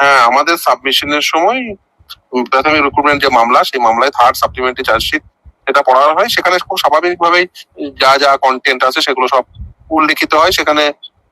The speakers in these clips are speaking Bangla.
হ্যাঁ আমাদের সাবমিশনের সময় প্রাথমিক রিক্রুটমেন্ট যে মামলা, সেই মামলায় থার্ড সাপ্লিমেন্টারি চার্জশিট এটা পড়া হয়, সেখানে খুব স্বাভাবিকভাবেই যা যা কন্টেন্ট আছে সেগুলো সব উল্লেখিত হয়। সেখানে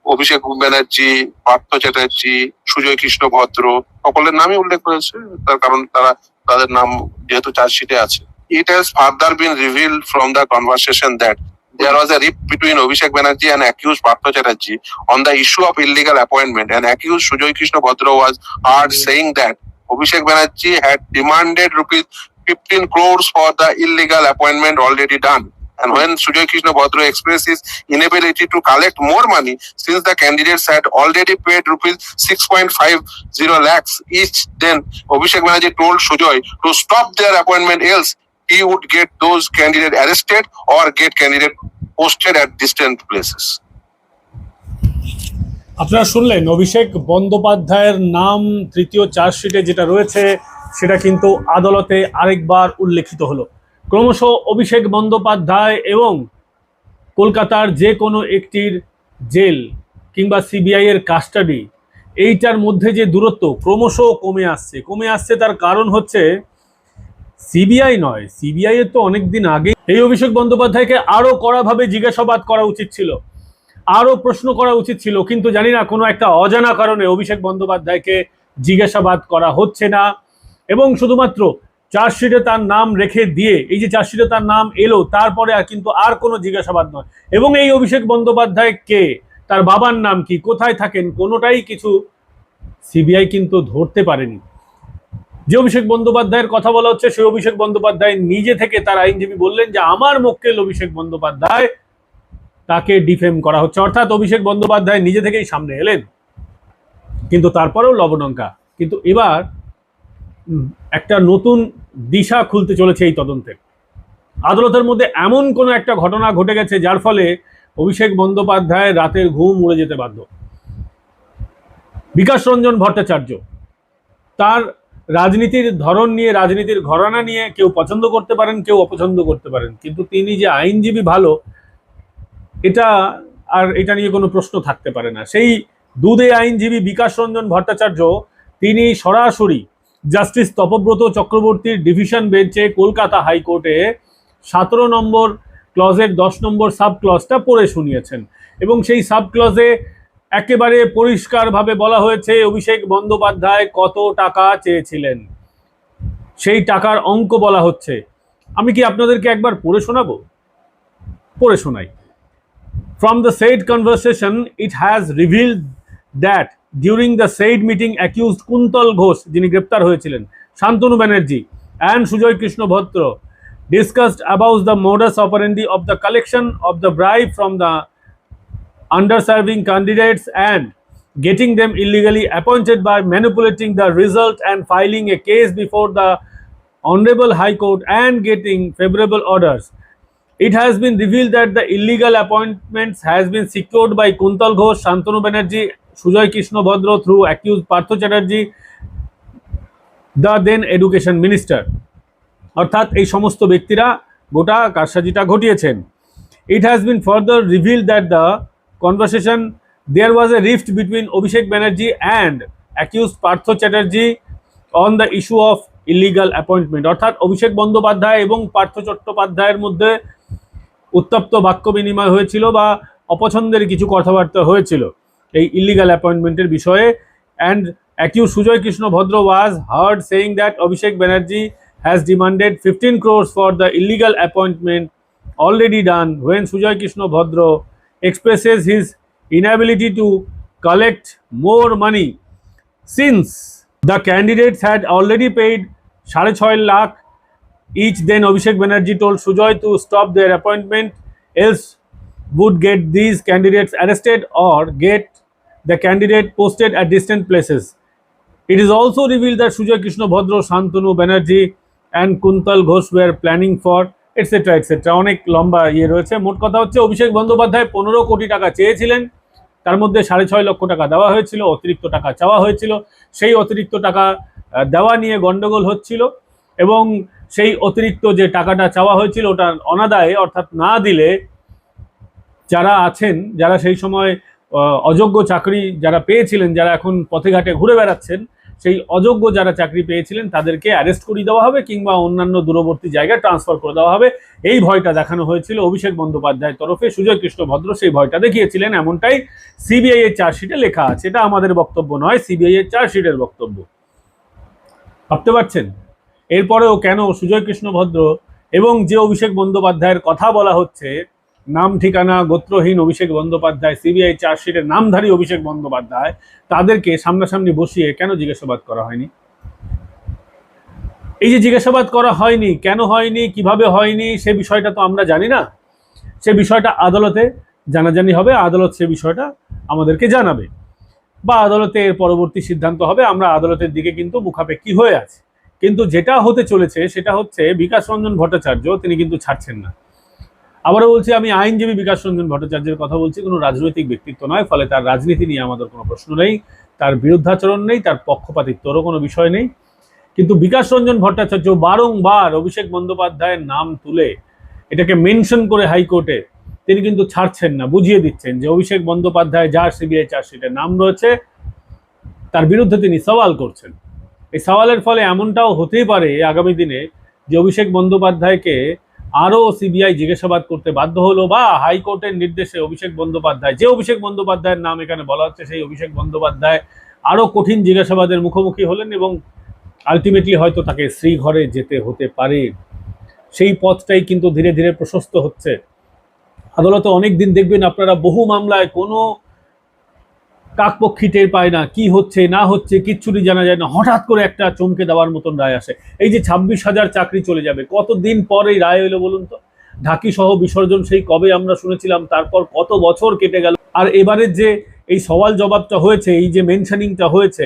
অভিষেক ব্যানার্জি, পার্থ চ্যাটার্জি, সুজয় কৃষ্ণ ভদ্র সকলের নামই উল্লেখ রয়েছে। তার কারণ তারা, তাদের নাম যেহেতু চার্জশিটে আছে। It has further been reveal from the conversation that there was a rift between Abhishek Banerjee and accused Partha Chatterjee on the issue of illegal appointment and accused Sujoy Krishna Bhadra was heard saying that Abhishek Banerjee had demanded rupees 15 crores for the illegal appointment already done. And when Sujoy Krishna Bhadra expressed his inability to collect more money since the candidates had already paid rupees 6.50 lakhs each, then Abhishek Banerjee told Sujoy to stop their appointment else he would get those candidate arrested or get candidate posted at distant places. আপনারা শুনলেন অভিষেক বন্দ্যোপাধ্যায়ের নাম, তৃতীয় চার্জশিটে যেটা রয়েছে, সেটা কিন্তু আদালতে আরেকবার উল্লেখিত হলো ক্রমশ অভিষেক বন্দ্যোপাধ্যায় এবং কলকাতার যে কোনো একটির জেল কিংবা সিবিআই এর কাস্টাডি এইটার মধ্যে যে দূরত্ব ক্রমশ কমে আসছে কমে আসছে তার কারণ হচ্ছে সিবিআই নয়, সিবিআই এর তো অনেক দিন আগে এই অভিষেক বন্দ্যোপাধ্যায়কে আরও কড়াভাবে জিজ্ঞাসাবাদ করা উচিত ছিল, আরও প্রশ্ন করা উচিত ছিল, কিন্তু জানি না কোনো একটা অজানা কারণে অভিষেক বন্দ্যোপাধ্যায়কে জিজ্ঞাসাবাদ করা হচ্ছে না। এবং শুধুমাত্র চার্জশিটে তার নাম রেখে দিয়ে, এই যে চার্জশিটে তার নাম এলো, তারপরে আর কিন্তু আর কোনো জিজ্ঞাসাবাদ নয়। এবং এই অভিষেক বন্দ্যোপাধ্যায় কে? তার বাবার নাম কি? কোথায় থাকেন? কোনোটাই কিছু সিবিআই কিন্তু ধরতে পারেনি। যে অভিষেক বন্দ্যোপাধ্যায়ের কথা বলা হচ্ছে, সেই অভিষেক বন্দ্যোপাধ্যায় নিজে থেকে তার আইনজীবী বললেন যে আমার মক্কেল অভিষেক বন্দ্যোপাধ্যায় তাকে ডিফেম করা হচ্ছে। অর্থাৎ অভিষেক বন্দ্যোপাধ্যায় নিজে থেকেই সামনে এলেন। কিন্তু তারপরেও লবণঙ্কা। কিন্তু এবার একটা নতুন দিশা খুলতে চলেছে এই তদন্তে। আদালতের মধ্যে এমন কোনো একটা ঘটনা ঘটে গেছে যার ফলে অভিষেক বন্দ্যোপাধ্যায় রাতের ঘুম উড়ে যেতে বাধ্য। বিকাশ রঞ্জন ভট্টাচার্য, তার রাজনীতির ধরন নিয়ে, রাজনীতির ঘরানা নিয়ে কেউ পছন্দ করতে পারেন, কেউ অপছন্দ করতে পারেন। কিন্তু তিনি যে আইনজীবী ভালো, এটা আর এটা নিয়ে কোনো প্রশ্ন থাকতে পারে না। সেই দুধে আইনজীবী বিকাশ রঞ্জন ভট্টাচার্য, তিনি সরাসরি জাস্টিস তপব্রত চক্রবর্তীর ডিভিশন বেঞ্চে কলকাতা হাইকোর্টে সতেরো নম্বর ক্লজের দশ নম্বর সাব ক্লজটা পড়ে শুনিয়েছেন। এবং সেই সাব ক্লজে একেবারে পরিষ্কারভাবে বলা হয়েছে, অভিষেক বন্দ্যোপাধ্যায় কত টাকা চেয়েছিলেন? সেই টাকার অঙ্ক বলা হচ্ছে। আমি কি আপনাদেরকে একবার পড়ে শোনাব? পড়ে শোনাই। From the said conversation it has reveal that during the said meeting accuse Kuntal Ghosh যিনি গ্রেপ্তার হয়েছিলেন, Shantanu Banerjee and Sujay Krishna Bhadra discussed about the modus operandi of the collection of the bribe from the underserving candidates and getting them illegally appointed by manipulating the result and filing a case before the Honorable High Court and getting favorable orders. It has been revealed that the illegal appointments has been secured by Kuntal Ghosh, Shantanu Banerjee, Sujoy Krishna Bhadra through accused Partho Chatterjee, the then education minister. অর্থাৎ এই সমস্ত ব্যক্তিরা গোটা কারসাজিটা ঘটিয়েছেন it has been further reveal that the conversation there was a rift between Abhishek Banerjee and accuse Partha Chatterjee on the issue of illegal appointment অর্থাৎ অভিষেক বন্দ্যোপাধ্যায় এবং পার্থ চট্টোপাধ্যায়ের মধ্যে উত্তপ্ত বাক্য বিনিময় হয়েছিল বা অপছন্দের কিছু কথাবার্তা হয়েছিল এই ইলিগাল অ্যাপয়েন্টমেন্টের বিষয়ে। And accuse Sujay Krishna Bhadra was heard saying that Abhishek Banerjee has demanded fifteen crores for the illegal appointment already done when Sujoy Krishna Bhadra expresses his inability to collect more money since the candidates had already paid 6.5 lakh each then Abhishek Banerjee told Sujoy to stop their appointment else would get these candidates arrested or get the candidate posted at distant places. It is also revealed that Sujoy Krishna Bhadra, Santanu Banerjee and Kuntal Ghosh were planning for etcetera etcetera অনেক লম্বা ইয়ে রয়েছে। মোট কথা হচ্ছে, অভিষেক বন্দ্যোপাধ্যায় পনেরো কোটি টাকা চেয়েছিলেন। তার মধ্যে সাড়ে ছয় লক্ষ টাকা দেওয়া হয়েছিল, অতিরিক্ত টাকা চাওয়া হয়েছিল। সেই অতিরিক্ত টাকা দেওয়া নিয়ে গন্ডগোল হচ্ছিল এবং সেই অতিরিক্ত যে টাকাটা চাওয়া হয়েছিল, ওটা অনাদায়ে, অর্থাৎ না দিলে যারা আছেন, যারা সেই সময় অযোগ্য চাকরি যারা পেয়েছিলেন, যারা এখন পথে ঘাটে ঘুরে বেড়াচ্ছেন সেই অযোগ্য যারা চাকরি পেয়েছিলেন তাদেরকে অ্যারেস্ট করিয়ে দেওয়া হবে কিংবা অন্যান্য দূরবর্তী জায়গায় ট্রান্সফার করে দেওয়া হবে। এই ভয়টা দেখানো হয়েছিল অভিষেক বন্দ্যোপাধ্যায়ের তরফে। সুজয় কৃষ্ণ ভদ্র সেই ভয়টা দেখিয়েছিলেন। এমনটাই সিবিআই এর চার্জশিটে লেখা আছে। এটা আমাদের বক্তব্য নয় সিবিআই এর চার্জশিটের বক্তব্য। ভাবতে পারছেন? এরপরেও কেন সুজয় কৃষ্ণ ভদ্র এবং যে অভিষেক বন্দ্যোপাধ্যায়ের কথা বলা হচ্ছে নাম ঠিকানা, গোত্রহীন অভিষেক বন্দ্যোপাধ্যায়, সিবিআই চার্জশিটের নামধারী অভিষেক বন্দ্যোপাধ্যায়, তাদেরকে সামনাসামনি বসিয়ে কেন জিজ্ঞাসাবাদ করা হয়নি? এই যে জিজ্ঞাসাবাদ করা হয়নি, কেন হয়নি, কীভাবে হয়নি, সে বিষয়টা তো আমরা জানি না। সে বিষয়টা আদালতে জানাজানি হবে, আদালত সে বিষয়টা আমাদেরকে জানাবে। বা আদালতে এর পরবর্তী সিদ্ধান্ত হবে, আমরা আদালতের দিকে কিন্তু মুখাপেক্ষি হয়ে আছি। কিন্তু যেটা হতে চলেছে, সেটা হচ্ছে বিকাশ রঞ্জন ভট্টাচার্য, তিনি কিন্তু ছাড়ছেন না। আবারও বলছি, আমি আইনজীবী বিকাশ রঞ্জন ভট্টাচার্যের কথা বলছি, কোনো রাজনৈতিক ব্যক্তিত্ব নয়, ফলে তার রাজনীতি নিয়ে আমাদের কোনো প্রশ্ন নেই, তার বিরুদ্ধাচরণ নেই, তার পক্ষপাতিত্বরও কোনো বিষয় নেই। কিন্তু বিকাশ রঞ্জন ভট্টাচার্য বারংবার অভিষেক বন্দ্যোপাধ্যায়ের নাম তুলে এটাকে মেনশন করে হাইকোর্টে, তিনি কিন্তু ছাড়ছেন না, বুঝিয়ে দিচ্ছেন যে অভিষেক বন্দ্যোপাধ্যায় যার সিবিআই চার্জশিটের নাম রয়েছে, তার বিরুদ্ধে তিনি সওয়াল করছেন। এই সওয়ালের ফলে এমনটাও হতেই পারে আগামী দিনে যে অভিষেক বন্দ্যোপাধ্যায়কে আরও সিবিআই জিজ্ঞাসাবাদ করতে বাধ্য হলো বা হাইকোর্টের নির্দেশে অভিষেক বন্দ্যোপাধ্যায়, যে অভিষেক বন্দ্যোপাধ্যায়ের নাম এখানে বলা হচ্ছে, সেই অভিষেক বন্দ্যোপাধ্যায় আরও কঠিন জিজ্ঞাসাবাদের মুখোমুখি হলেন এবং আলটিমেটলি হয়তো তাকে শ্রীঘরে যেতে হতে পারে। সেই পথটাই কিন্তু ধীরে ধীরে প্রশস্ত হচ্ছে। আদালতে অনেক দিন দেখবেন আপনারা বহু মামলায় কোনো কাকপক্ষী টের পায় না, কি হচ্ছে, না হচ্ছে, কিচ্ছুটি জানা যায় না। হঠাৎ করে একটা চমকে দেওয়ার মতন রায় আসে। এই যে ছাব্বিশ হাজার চাকরি চলে যাবে, কতদিন পর এই রায় এলো বলুন তো? ঢাকি সহ বিসর্জন সেই কবে আমরা শুনেছিলাম, তারপর কত বছর কেটে গেল। আর এবারের যে এই সওয়াল জবাবটা হয়েছে, এই যে মেনশনিংটা হয়েছে,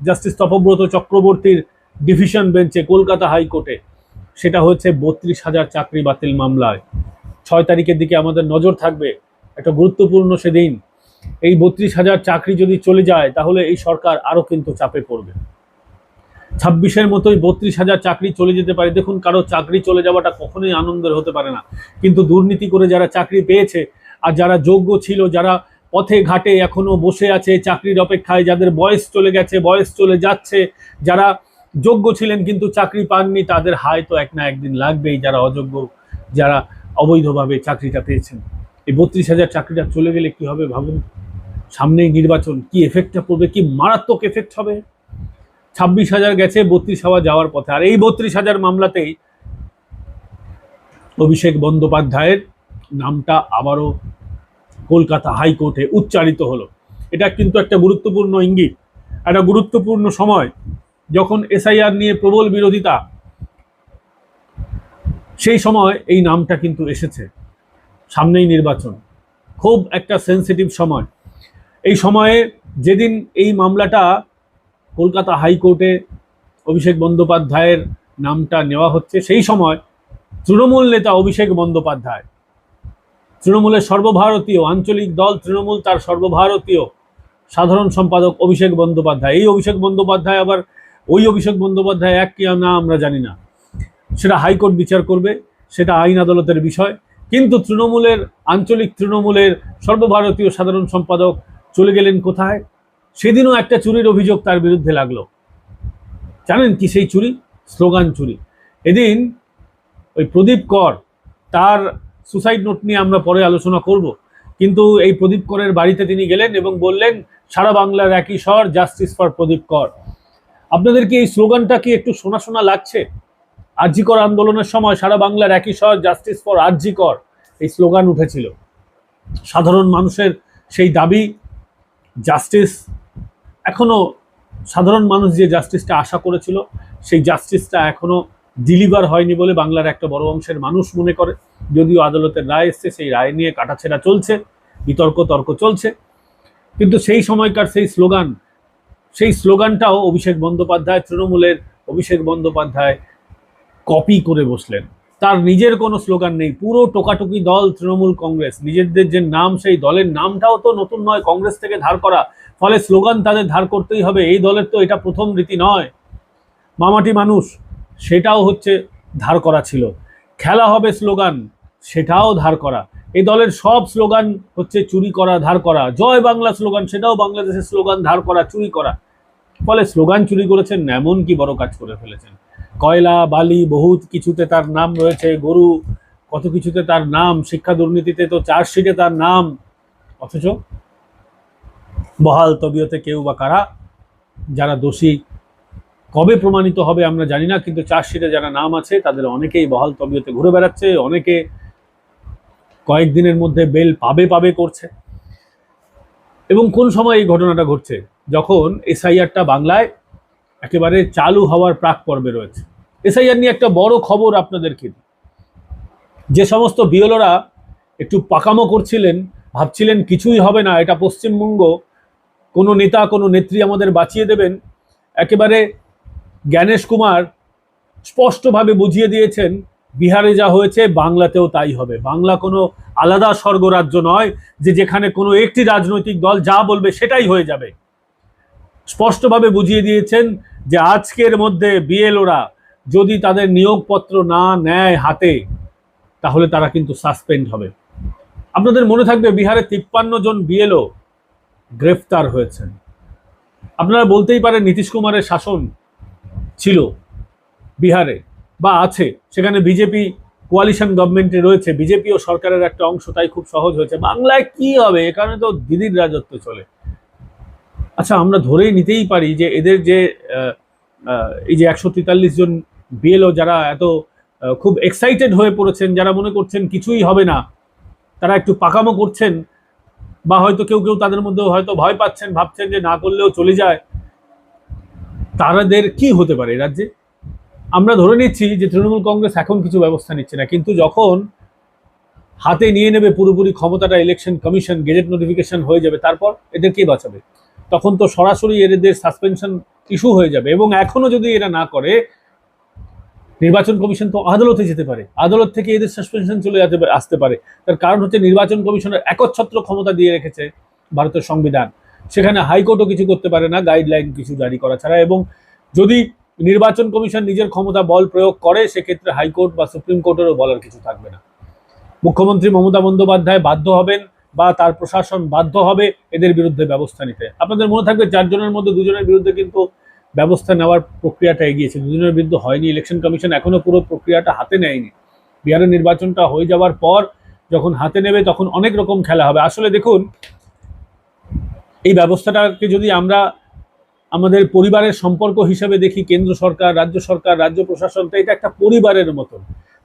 জাস্টিস তপব্রত চক্রবর্তীর ডিভিশন বেঞ্চে, কলকাতা হাইকোর্টে, সেটা হচ্ছে বত্রিশ হাজার চাকরি বাতিল মামলায়। ছয় তারিখের দিকে আমাদের নজর থাকবে। একটা গুরুত্বপূর্ণ সেদিন এই বত্রিশ হাজার চাকরি যদি চলে যায়, তাহলে এই সরকার আরও কিন্তু চাপে পড়বে। ছাব্বিশের মতোই বত্রিশ হাজার চাকরি চলে যেতে পারে। দেখুন, কারও চাকরি চলে যাওয়াটা কখনোই আনন্দের হতে পারে না। কিন্তু দুর্নীতি করে যারা চাকরি পেয়েছে আর যারা যোগ্য ছিল, যারা পথে ঘাটে এখনও বসে আছে চাকরির অপেক্ষায়, যাদের বয়স চলে গেছে, বয়স চলে যাচ্ছে, যারা যোগ্য ছিলেন কিন্তু চাকরি পাননি, তাদের হায় তো এক না একদিন লাগবেই যারা অযোগ্য, যারা অবৈধভাবে চাকরিটা পেয়েছেন। এই বত্রিশ হাজার চাকরিটা চলে গেলে কি হবে ভাবুন? সামনেই নির্বাচন, কি এফেক্টটা পড়বে, কি মারাত্মক এফেক্ট হবে? ছাব্বিশ হাজার গেছে, বত্রিশ হাওয়া যাওয়ার পথে। আর এই বত্রিশ হাজার মামলাতেই অভিষেক বন্দ্যোপাধ্যায়ের নামটা আবারও কলকাতা হাইকোর্টে উচ্চারিত হলো। এটা কিন্তু একটা গুরুত্বপূর্ণ ইঙ্গিত, একটা গুরুত্বপূর্ণ সময়। যখন এসআইআর নিয়ে প্রবল বিরোধিতা, সেই সময় এই নামটা কিন্তু এসেছে। সামনেই নির্বাচন। খুব একটা সেন্সিটিভ সময়। এই সময়ে যেদিন এই মামলাটা কলকাতা হাইকোর্টে অভিষেক বন্দ্যোপাধ্যায়ের নামটা নেওয়া হচ্ছে, সেই সময় তৃণমূল নেতা অভিষেক বন্দ্যোপাধ্যায়, তৃণমূলের সর্বভারতীয় আঞ্চলিক দল তৃণমূল, তার সর্বভারতীয় সাধারণ সম্পাদক অভিষেক বন্দ্যোপাধ্যায়। এই অভিষেক বন্দ্যোপাধ্যায় আবার ওই অভিষেক বন্দ্যোপাধ্যায় এক কি না আমরা জানি না। সেটা হাইকোর্ট বিচার করবে, সেটা আইন আদালতের বিষয়। কিন্তু তৃণমূলের, আঞ্চলিক তৃণমূলের সর্বভারতীয় সাধারণ সম্পাদক চলে গেলেন কোথায়? সেদিনও একটা চুরির অভিযোগ তার বিরুদ্ধে লাগল। জানেন কি সেই চুরি? স্লোগান চুরি। এদিন ওই প্রদীপ কর, তার সুসাইড নোট নিয়ে আমরা পরে আলোচনা করব। কিন্তু এই প্রদীপ করের বাড়িতে তিনি গেলেন এবং বললেন, সারা বাংলার একই স্বর জাস্টিস ফর প্রদীপ কর। আপনাদের কি এই স্লোগানটা কি একটু শোনা শোনা লাগছে? আরজিকর আন্দোলনের সময় সারা বাংলার একই স্বর জাস্টিস ফর আরজিকর এই স্লোগান উঠেছিল। সাধারণ মানুষের সেই দাবি জাস্টিস এখনও সাধারণ মানুষ যে জাস্টিসটা আশা করেছিল, সেই জাস্টিসটা এখনও ডিলিভার হয়নি বলে বাংলার একটা বড় অংশের মানুষ মনে করে। যদিও আদালতের রায় এসছে, সেই রায় নিয়ে কাটাছেড়া চলছে, বিতর্ক তর্ক চলছে। কিন্তু সেই সময়কার সেই স্লোগান, সেই স্লোগানটাও অভিষেক বন্দ্যোপাধ্যায়, তৃণমূলের অভিষেক বন্দ্যোপাধ্যায় কপি করে বসলেন। তার নিজের কোনো স্লোগান নেই, পুরো টোকাটুকি দল তৃণমূল কংগ্রেস। নিজেদের যে নাম, সেই দলের নামটাও তো নতুন নয়, কংগ্রেস থেকে ধার করা। ফলে স্লোগান তাদের ধার করতেই হবে, এই দলের তো এটা প্রথম রীতি নয়। মামাটি মানুষ, সেটাও হচ্ছে ধার করা ছিল। খেলা হবে স্লোগান, সেটাও ধার করা। এই দলের সব স্লোগান হচ্ছে চুরি করা, ধার করা। জয় বাংলা স্লোগান, সেটাও বাংলাদেশের স্লোগান, ধার করা, চুরি করা। ফলে স্লোগান চুরি করেছেন এমন কি বড় কাজ করে ফেলেছেন। কয়লা, বালি, বহুত কিছুতে তার নাম রয়েছে। গরু, কত কিছুতে তার নাম, শিক্ষা দুর্নীতিতে তো চার্জশিটে তার নাম। অথচ বহাল তবিয়তে কেউ বা কারা, যারা দোষী, কবে প্রমাণিত হবে আমরা জানি না, কিন্তু চার্জশিটে যারা নাম আছে, তাদের অনেকেই বহাল তবিয়তে ঘুরে বেড়াচ্ছে, অনেকে কয়েকদিনের মধ্যে বেল পাবে পাবে করছে। এবং কোন সময় এই ঘটনাটা ঘটছে? যখন এসআইআরটা বাংলায় একেবারে চালু হওয়ার প্রাক পর্বে রয়েছে। এসআইআর নিয়ে একটা বড় খবর আপনাদেরকে যে সমস্ত বিএলওরা একটু পাকামো করছিলেন, ভাবছিলেন কিছুই হবে না, এটা পশ্চিমবঙ্গ, কোনো নেতা, কোনো নেত্রী আমাদের বাঁচিয়ে দেবেন। একেবারে জ্ঞানেশ কুমার স্পষ্টভাবে বুঝিয়ে দিয়েছেন, বিহারে যা হয়েছে, বাংলাতেও তাই হবে। বাংলা কোনো আলাদা স্বর্গরাজ্য নয় যে যেখানে কোনো একটি রাজনৈতিক দল যা বলবে সেটাই হয়ে যাবে। স্পষ্টভাবে বুঝিয়ে দিয়েছেন যে আজকের মধ্যে বিএলওরা যদি তাদের নিয়োগপত্র না নেয় হাতে, তাহলে তারা কিন্তু সাসপেন্ড হবে। আপনাদের মনে থাকবে বিহারে তিপ্পান্ন জন বিএলও গ্রেফতার হয়েছেন। আপনারা বলতেই পারেন নীতিশ কুমারের শাসন ছিল বিহারে বা আছে, সেখানে বিজেপি কোয়ালিশন গভর্নমেন্টে রয়েছে, বিজেপি ও সরকারের একটা অংশ, তাই খুব সহজ হয়েছে। বাংলায় কি হবে? এখানে তো দিদির রাজত্ব চলে। আচ্ছা আমরা ধরেই নিতেই পারি যে এদের যে এই যে একশো তেতাল্লিশ জন বিএলও যারা এত খুব এক্সাইটেড হয়ে পড়েছেন, যারা মনে করছেন কিছুই হবে না, তারা একটু পাকামো করছেন, বা হয়তো কেউ কেউ তাদের মধ্যে হয়তো ভয় পাচ্ছেন, ভাবছেন যে না করলেও চলে যায়। তারাদের কি হতে পারে রাজ্যে? আমরা ধরে নিচ্ছি যে তৃণমূল কংগ্রেস এখন কিছু ব্যবস্থা নিচ্ছে না, কিন্তু যখন হাতে নিয়ে নেবে পুরোপুরি ক্ষমতাটা ইলেকশন কমিশন গেজেট নোটিফিকেশন হয়ে যাবে, তারপর এদের কে বাঁচাবে? তখন তো সরাসরি এদের সাসপেনশন ইস্যু হয়ে যাবে এবং এখনও যদি এরা না করে, নির্বাচন কমিশন তো আদালতে যেতে পারে, আদালত থেকে এদের সাসপেনশন চলে যেতে আসতে পারে। তার কারণ হচ্ছে নির্বাচন কমিশনের একচ্ছত্র ক্ষমতা দিয়ে রেখেছে ভারতের সংবিধান। সেখানে হাইকোর্টও কিছু করতে পারে না গাইডলাইন কিছু জারি করা ছাড়া এবং যদি নির্বাচন কমিশন নিজের ক্ষমতা বল প্রয়োগ করে, সেক্ষেত্রে হাইকোর্ট বা সুপ্রিম কোর্টেরও বলার কিছু থাকবে না। মুখ্যমন্ত্রী মমতা বন্দ্যোপাধ্যায় বাধ্য হবেন বা তার প্রশাসন বাধ্য হবে এদের বিরুদ্ধে ব্যবস্থা নিতে। আপনাদের মনে থাকবে চারজনের মধ্যে দুজনের বিরুদ্ধে কিন্তু ব্যবস্থা নেওয়ার প্রক্রিয়াটা এগিয়েছে। দুজনের বিরুদ্ধে হয়নি ইলেকশন কমিশন এখনও পুরো প্রক্রিয়াটা হাতে নেয়নি। বিহারের নির্বাচনটা হয়ে যাওয়ার পর যখন হাতে নেবে তখন অনেক রকম খেলা হবে। আসলে দেখুন, এই ব্যবস্থাটাকে যদি আমরা আমাদের পরিবারের সম্পর্ক হিসাবে দেখি, কেন্দ্র সরকার, রাজ্য সরকার, রাজ্য প্রশাসন, তো এটা একটা পরিবারের মতন।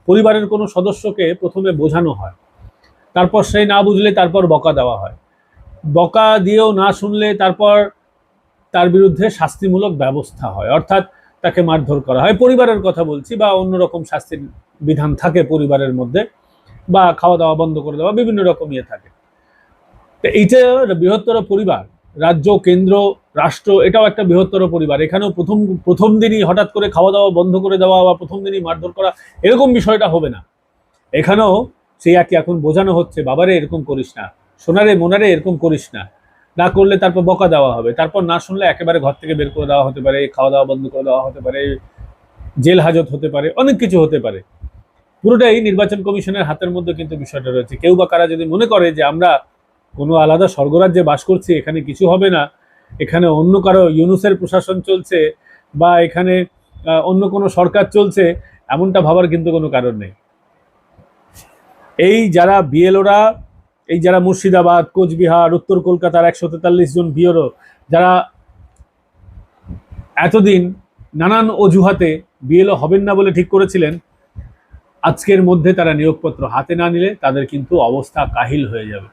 পরিবারের কোনো সদস্যকে প্রথমে বোঝানো হয়। তারপর সে না বুঝলে তারপর বকা দেওয়া হয়। বকা দিয়েও না শুনলে তারপর তার বিরুদ্ধে শাস্তিমূলক ব্যবস্থা হয়। অর্থাৎ তাকে মারধর করা হয়। পরিবারের কথা বলছি বা অন্যরকম শাস্তির বিধান থাকে পরিবারের মধ্যে বা খাওয়া দাওয়া বন্ধ করে দেওয়া, বিভিন্ন রকম ইয়ে থাকে। তো এইটা বৃহত্তর পরিবার, রাজ্য, কেন্দ্র, রাষ্ট্র, এটাও একটা বৃহত্তর পরিবার। এখানেও প্রথম প্রথম দিনই হঠাৎ করে খাওয়া দাওয়া বন্ধ করে দেওয়া বা প্রথম দিনই মারধর করা এরকম বিষয়টা হবে না। এখানেও সেই একই, এখন বোঝানো হচ্ছে, বাবারে এরকম করিস না, সোনারে, মোনারে এরকম করিস না। না করলে তারপর বকা দেওয়া হবে। তারপর না শুনলে একেবারে ঘর থেকে বের করে দেওয়া হতে পারে খাওয়া দাওয়া বন্ধ করে দেওয়া হতে পারে, জেল হাজত হতে পারে, অনেক কিছু হতে পারে। পুরোটাই নির্বাচন কমিশনের হাতের মধ্যে কিন্তু বিষয়টা রয়েছে। কেউ বা কারা যদি মনে করে যে আমরা কোনো আলাদা স্বর্গরাজ্যে বাস করছি, এখানে কিছু হবে না, এখানে অন্য কারও ইউনুসের প্রশাসন চলছে বা এখানে অন্য কোনো সরকার চলছে, এমনটা ভাবার কিন্তু কোনো কারণ নেই। এই যারা বিএলওরা এই যারা মুর্শিদাবাদ, কোচবিহার, উত্তর কলকাতার একশো তেতাল্লিশ জন বিএলও যারা এতদিন নানান অজুহাতে বিএলও হবেন না বলে ঠিক করেছিলেন, আজকের মধ্যে তারা নিয়োগপত্র হাতে না নিলে তাদের কিন্তু অবস্থা কাহিল হয়ে যাবে।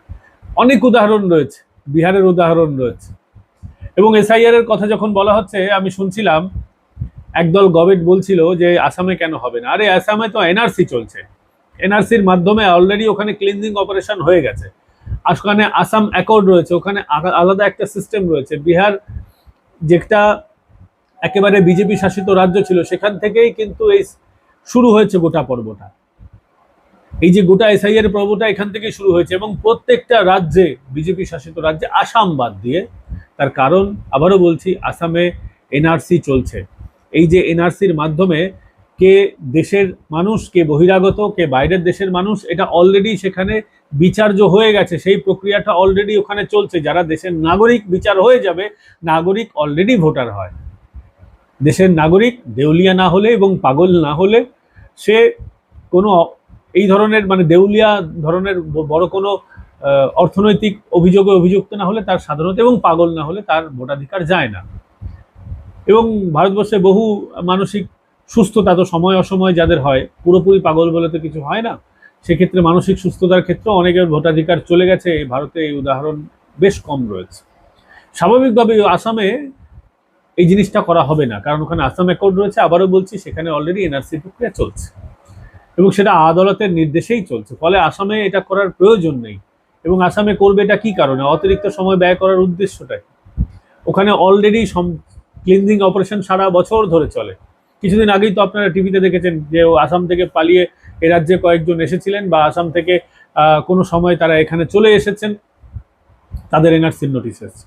অনেক উদাহরণ রয়েছে, বিহারের উদাহরণ রয়েছে। এবং এসআইআর এর কথা যখন বলা হচ্ছে, আমি শুনছিলাম, একদল গভর্নমেন্ট বলছিল যে আসামে কেন হবে না? আরে, আসামে তো এনআরসি চলছে। এনআরসির মাধ্যমে অলরেডি ওখানে ক্লিনজিং অপারেশন হয়ে গেছে। ওখানে আসাম অ্যাকর্ড রয়েছে, ওখানে আলা- আলাদা একটা সিস্টেম রয়েছে। বিহার যেটা একেবারে বিজেপি শাসিত রাজ্য ছিল, সেখান থেকেই কিন্তু এই শুরু হয়েছে গোটা পর্বটা। এই যে গোটা এসআইআর পর্বটা এখান থেকে শুরু হয়েছে এবং প্রত্যেকটা রাজ্যে বিজেপি শাসিত রাজ্যে আসাম বাদ দিয়ে, তার কারণ আবারও বলছি, আসামে এনআরসি চলছে। এই যে এনআরসির মাধ্যমে কে দেশের মানুষ, কে বহিরাগত, কে বাইরের দেশের মানুষ, এটা অলরেডি সেখানে বিচার্য হয়ে গেছে। সেই প্রক্রিয়াটা অলরেডি ওখানে চলছে। যারা দেশের নাগরিক, বিচার হয়ে যাবে, নাগরিক অলরেডি ভোটার হয়। দেশের নাগরিক দেউলিয়া না হলে এবং পাগল না হলে সে কোনো এই ধরনের মানে দেউলিয়া ধরনের বড় কোনো অর্থনৈতিক অভিযোগে অভিযুক্ত না হলে তার সাধারণত এবং পাগল না হলে তার ভোটাধিকার যায় না। এবং ভারতবর্ষে বহু মানসিক সুস্থতা তো সময় অসময় যাদের হয়, পুরোপুরি পাগল বলে তো কিছু হয় না। সেক্ষেত্রে মানসিক সুস্থতার ক্ষেত্রে অনেকের ভোটাধিকার চলে গেছে। ভারতে এই উদাহরণ বেশ কম রয়েছে। স্বাভাবিকভাবে আসামে এই জিনিসটা করা হবে না। কারণ ওখানে আসাম অ্যাকর্ড রয়েছে। আবারও বলছি, সেখানে অলরেডি এনআরসি প্রক্রিয়া চলছে। এবং সেটা আদালতের নির্দেশেই চলছে। ফলে আসামে এটা করার প্রয়োজন নেই। এবং আসামে করবে এটা কি কারণে? অতিরিক্ত সময় ব্যয় করার উদ্দেশ্যটাই। ওখানে অলরেডি ক্লিনজিং অপারেশন সারা বছর ধরে চলে। কিছুদিন আগেই তো আপনারা টিভিতে দেখেছেন যে আসাম থেকে পালিয়ে এ রাজ্যে কয়েকজন এসেছিলেন বা আসাম থেকে কোনো সময় তারা এখানে চলে এসেছেন। তাদের এনআরসির নোটিশ এসেছে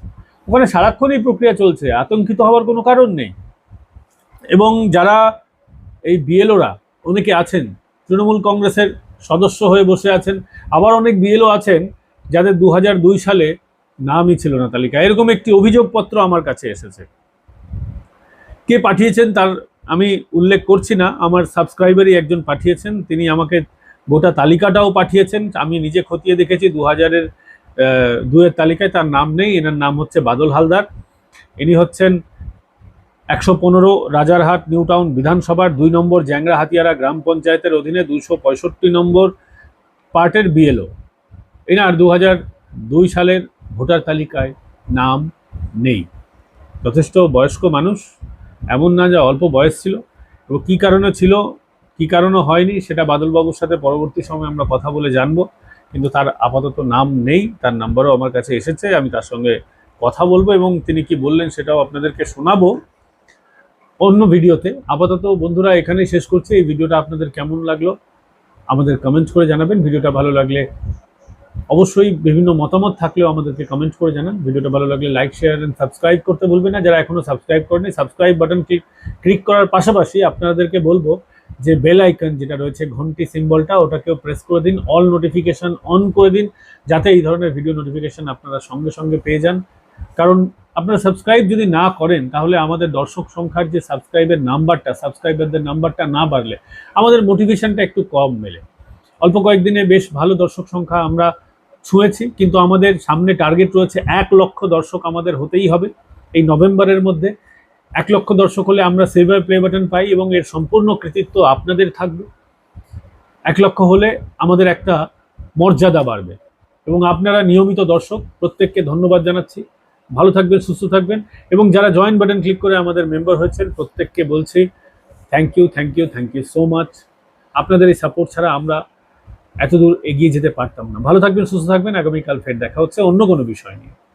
ওখানে সারাক্ষণ এই প্রক্রিয়া চলছে, আতঙ্কিত হওয়ার কোনো কারণ নেই। এবং যারা এই বিএলওরা অনেকে আছেন, তৃণমূল কংগ্রেসের সদস্য হয়ে বসে আছেন, আবার অনেক বিএলও আছেন, যাদের দু সালে নামই ছিল না তালিকা এরকম একটি অভিযোগপত্র আমার কাছে এসেছে। কে পাঠিয়েছেন তার আমি উল্লেখ করছি না, আমার সাবস্ক্রাইবারই একজন পাঠিয়েছেন, তিনি আমাকে গোটা তালিকাটাও পাঠিয়েছেন, আমি নিজে খতিয়ে দেখেছি দু হাজারের দুয়ের তালিকায় তার নাম নেই, এনার নাম হচ্ছে বাদল হালদার, ইনি হচ্ছেন একশো পনেরো রাজারহাট নিউ টাউন বিধানসভার দুই নম্বর জ্যাংরা হাতিয়ারা গ্রাম পঞ্চায়েতের অধীনে দুশো পঁয়ষট্টি নম্বর পার্টের বিএলও এনার দু হাজার দুই সালের ভোটার তালিকায় নাম নেই। যথেষ্ট বয়স্ক মানুষ এমন না যে অল্প বয়স ছিল এবং কী কারণে ছিল, কী কারণে হয়নি, সেটা বাদলবাবুর সাথে পরবর্তী সময় আমরা কথা বলে জানব। কিন্তু তার আপাতত নাম নেই, তার নাম্বারও আমার কাছে এসেছে, আমি তার সঙ্গে কথা বলব এবং তিনি কি বললেন সেটাও আপনাদেরকে শোনাবো অন্য ভিডিওতে। আপাতত বন্ধুরা, এখানেই শেষ করছি। এই ভিডিওটা আপনাদের কেমন লাগল আমাদের কমেন্ট করে জানাবেন। ভিডিওটা ভালো লাগলে অবশ্যই বিভিন্ন মতামত থাকলেও আমাদেরকে কমেন্ট করে জানান। ভিডিওটা ভালো লাগলে লাইক শেয়ার এন্ড সাবস্ক্রাইব করতে ভুলবেন না। যারা এখনও সাবস্ক্রাইব করেনি সাবস্ক্রাইব বাটন ক্লিক ক্লিক করার পাশাপাশি আপনাদেরকে বলব যে বেল আইকন যেটা রয়েছে, ঘন্টি সিম্বলটা ওটাকেও প্রেস করে দিন। অল নোটিফিকেশন অন করে দিন, যাতে এই ধরনের ভিডিও নোটিফিকেশন আপনারা সঙ্গে সঙ্গে পেয়ে যান। কারণ আপনারা সাবস্ক্রাইব যদি না করেন, তাহলে আমাদের দর্শক সংখ্যার যে সাবস্ক্রাইবের নাম্বারটা সাবস্ক্রাইবারদের নাম্বারটা না বাড়লে আমাদের মোটিভেশনটা একটু কম মেলে। অল্প কয়েকদিনে বেশ ভালো দর্শক সংখ্যা আমরা ছুঁয়েছি, কিন্তু আমাদের সামনে টার্গেট রয়েছে এক লক্ষ দর্শক আমাদের হতেই হবে। এই নভেম্বরের মধ্যে এক লক্ষ দর্শক হলে আমরা সিলভার প্লে বাটন পাই এবং এর সম্পূর্ণ কৃতিত্ব আপনাদের থাকবে। এক লক্ষ হলে আমাদের একটা মর্যাদা বাড়বে এবং আপনারা নিয়মিত দর্শক, প্রত্যেককে ধন্যবাদ জানাচ্ছি। ভালো থাকবেন, সুস্থ থাকবেন এবং যারা জয়েন বাটন ক্লিক করে আমাদের মেম্বার হয়েছেন, প্রত্যেককে বলছি thank you thank you thank you so much আপনাদের এই সাপোর্ট ছাড়া আমরা এত দূর এগিয়ে যেতে পারতাম না। ভালো থাকবেন, সুস্থ থাকবেন। আগামীকাল ফের দেখা হচ্ছে অন্য কোনো বিষয় নিয়ে।